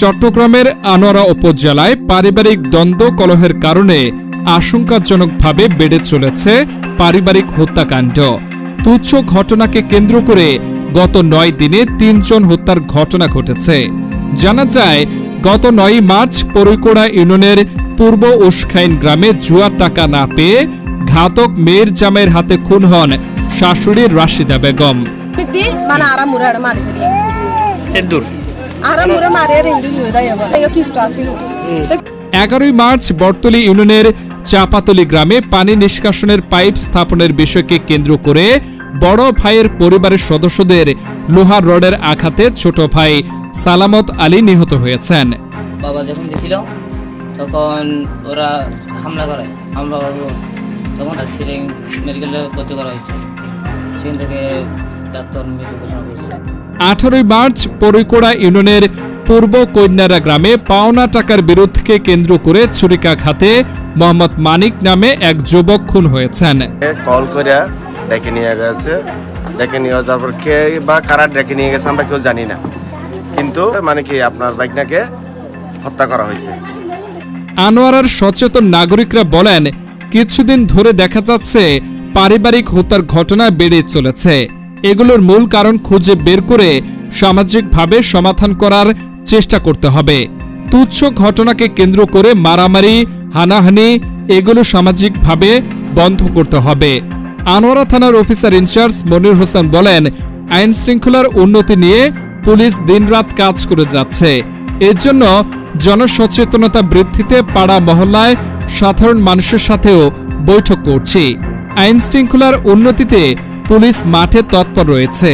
চট্টগ্রামের আনোয়ারা উপজেলায় পারিবারিক দ্বন্দ্ব কলহের কারণে আশঙ্কাজনকভাবে বেড়ে চলেছে পারিবারিক হত্যাকাণ্ড। তুচ্ছ ঘটনাকে কেন্দ্র করে গত নয় দিনে তিনজন হত্যার ঘটনা ঘটেছে। জানা যায় গত নয় মার্চ পরৈকোড়া ইউনিয়নের পূর্ব উস্খাইন গ্রামে জুয়ার টাকা না পেয়ে ঘাতক মেয়ের জামাইয়ের হাতে খুন হন শাশুড়ি রাশিদা বেগম। Miti mana এগারোই মার্চ বর্তলী ইউনিয়নের চাপাতলি গ্রামে পানি নিষ্কাশনের পাইপ স্থাপনের বিষয়কে কেন্দ্র করে বড় ভাইয়ের পরিবারের সদস্যদের লোহার রডের আঘাতে ছোট ভাই সালামত আলী নিহত হয়েছেন। বাবা যখন গেছিল তখন ওরা হামলা করে হামলা করার পর তখন সিলিং মেডিকেলে ভর্তি করা হয়েছে। সেখান থেকে ডাক্তার মৃত্যু ঘোষণা করেছে আঠারোই মার্চ পরিকোড়া ইউনিয়নের পূর্ব কন্যারা গ্রামে পাওনা টাকার বিরোধকে কেন্দ্র করে ছুরিকাঘাতে মোহাম্মদ মানিক নামে এক যুবক খুন হয়েছেন। কল করে ডেকে নিয়ে গেছে। ডেকে নিয়ে যাওয়ার পর কে বা কারা ডেকে নিয়ে গেছে আমরা কেউ জানি না। কিন্তু মানে কি আপনার বাইকনাকে হত্যা করা হয়েছে। আনোয়ারার সচেতন নাগরিকরা বলেন কিছুদিন ধরে দেখা যাচ্ছে পারিবারিক হত্যার ঘটনা বেড়ে চলেছে। এগুলোর মূল কারণ খুঁজে বের করে সামাজিকভাবে সমাধান করার চেষ্টা করতে হবে। তুচ্ছ ঘটনাকে কেন্দ্র করে মারামারি, হানাহানি, এগুলো সামাজিকভাবে বন্ধ করতে হবে। আনোয়ারা থানার অফিসার ইনচার্জ মনির হোসেন বলেন, আইন শৃঙ্খলার উন্নতি নিয়ে পুলিশ দিনরাত কাজ করে যাচ্ছে। এর জন্য জনসচেতনতা বৃদ্ধিতে পাড়া মহল্লায় সাধারণ মানুষের সাথেও বৈঠক করছি। আইন শৃঙ্খলার উন্নতিতে পুলিশ মাঠে তৎপর রয়েছে।